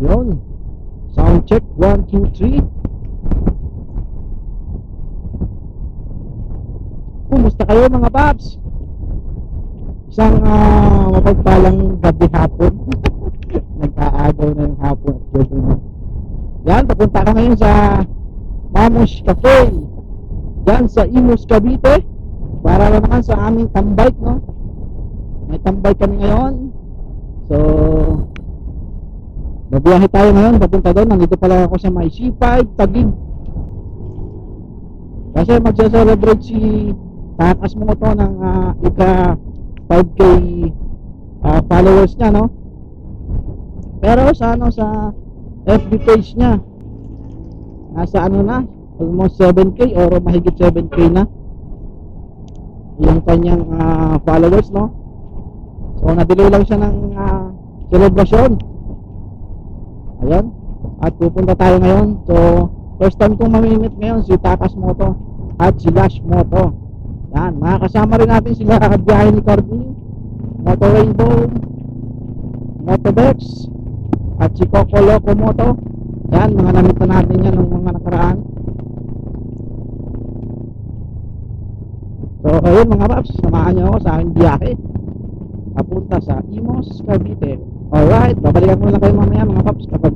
Yun. Sound check. 1, 2, 3. Kumusta kayo mga paps? Isang ah, mapagpalang gabi hapon. Nagkaagaw na yung hapon at. Yan, papunta ka ngayon sa Mamos Cafe. Yan sa Imus Cavite. Para naman sa aming tambike, no? May tambike kami ngayon. So, Babiyahe tayo ngayon, papunta doon. Nandito pala ako sa may C5, Tagig. Kasi magsa-celebrate si Takas mo to ng ah, ika 5k ah, followers niya, no? Pero sa ano sa FB page niya, nasa ano na, almost 7k or mahigit 7k na yung kanyang ah, followers, no? So, nadelay lang siya ng ah, celebration. Ayan. At pupunta tayo ngayon. So, first time kong mamimit ngayon si Takas Moto at si Lash Moto. Yan. Makakasama rin natin sila at biyahe ni Cardi, Moto Rainbow, Moto Bex, at si Coco Loco Moto. Yan. Mga namit na natin yan ng mga nakaraan. So, ayun mga paps. Samahan niyo ako sa aking biyahe. Papunta sa Imos, Cavite. Alright, babalikan ko na kayo mamaya mga paps kapag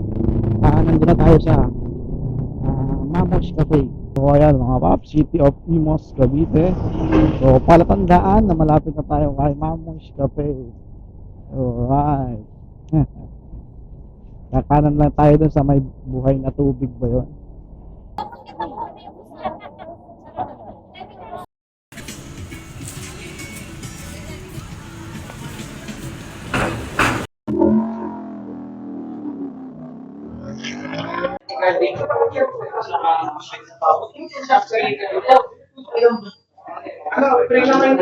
uh, nandun na tayo sa uh, Mamos Cafe. So ayan mga paps, City of Imos, Cavite. So palatandaan na malapit na tayo kay Mamos Cafe. Alright. Kakanan lang tayo dun sa may buhay na tubig ba yun?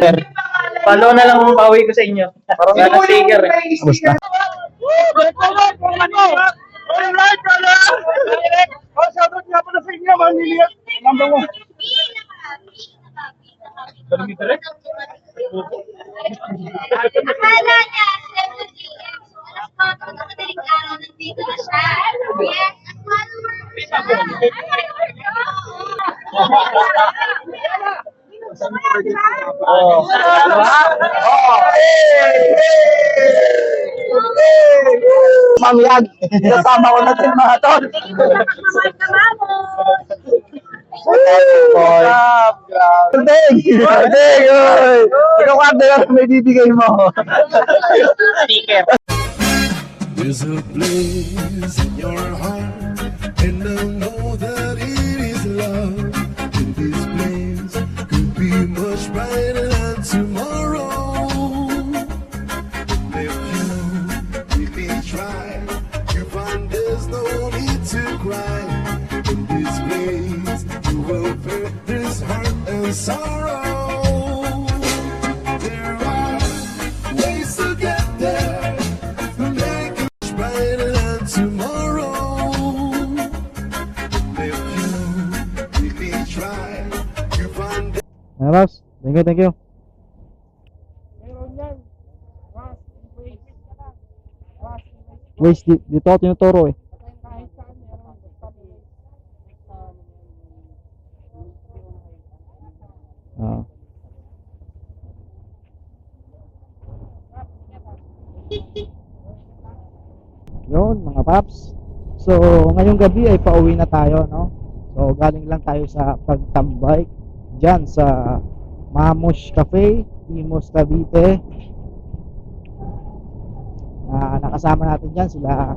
Sir, follow na lang ang bawi ko sa inyo. Parang na sticker eh. Kamusta? Alright, brother! Oh, shoutout nga pala sa inyo, Manila. Number one. Akala niya, Oh. Mamiyag! Kasama ko natin mga tol. Ka na mo. Sticker. There's a blaze in your heart, and I know that it brighter than tomorrow. If you really try, you find there's no need to cry. In this blaze, you will feel this hurt and sorrow. There are ways to get there. Make it brighter than tomorrow. If you really try, you find paps, thank you, thank you. Waste di- dito ako tinuturo eh. Ah. Yun, mga paps. So, ngayong gabi ay pauwi na tayo, no? So, galing lang tayo sa pagtambay dyan sa Mamos Cafe, Imos Cavite. Ah, nakasama natin dyan sila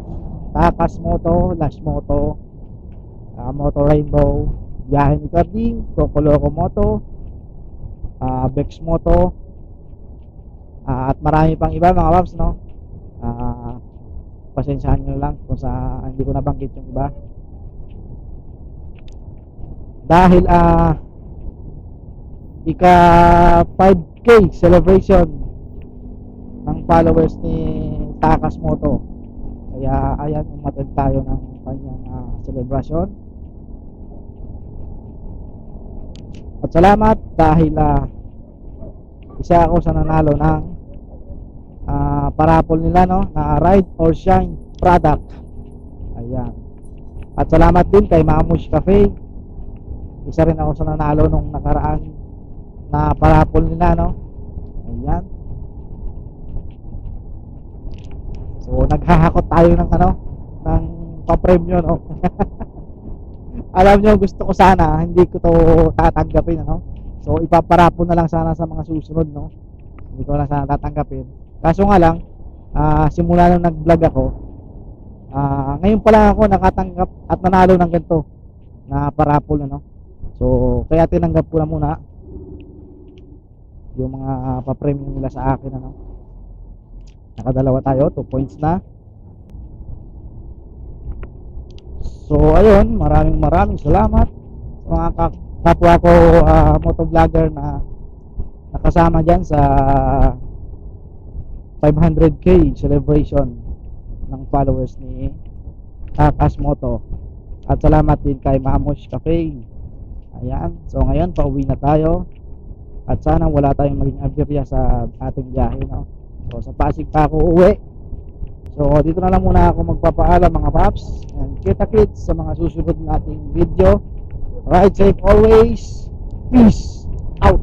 Takas Moto, Lash Moto, ah, Moto Rainbow, Biyahe ni Carding, Coco Loco Moto, ah, Bex Moto, ah, at marami pang iba mga paps, no? Ah, pasensyahan nyo lang kung sa hindi ko nabanggit yung iba. Dahil ah ika 5k celebration ng followers ni Takas Moto. Kaya ayan, umatid tayo ng kanyang ah, celebration. At salamat dahil ah, isa ako sa nanalo ng ah, parapol nila no na Ride or Shine product. Ayan. At salamat din kay Mamush Cafe. Isa rin ako sa nanalo nung nakaraan na parapol nila, no? Ayan. So, naghahakot tayo ng ano, ng pa-premyo, no? Alam nyo, gusto ko sana, hindi ko to tatanggapin, ano? So, ipaparapol na lang sana sa mga susunod, no? Hindi ko lang sana tatanggapin. Kaso nga lang, ah, simula nung nag-vlog ako, ah, ngayon pa lang ako nakatanggap at nanalo ng ganito na parapol, ano? So, kaya tinanggap ko na muna yung mga pa-premium nila sa akin, ano? Nakadalawa tayo, 2 points na. So, ayun, maraming maraming salamat sa mga ka- kapwa ko ah, motovlogger na nakasama dyan sa 500k celebration ng followers ni Takas Moto. At salamat din kay Mamosh Cafe. Ayan. So ngayon, pauwi na tayo. At sana wala tayong maging aberya sa ating biyahe. No? So sa Pasig pa ako uwi. So dito na lang muna ako magpapaalam mga paps. And kita kids sa mga susunod nating video. Ride safe always. Peace.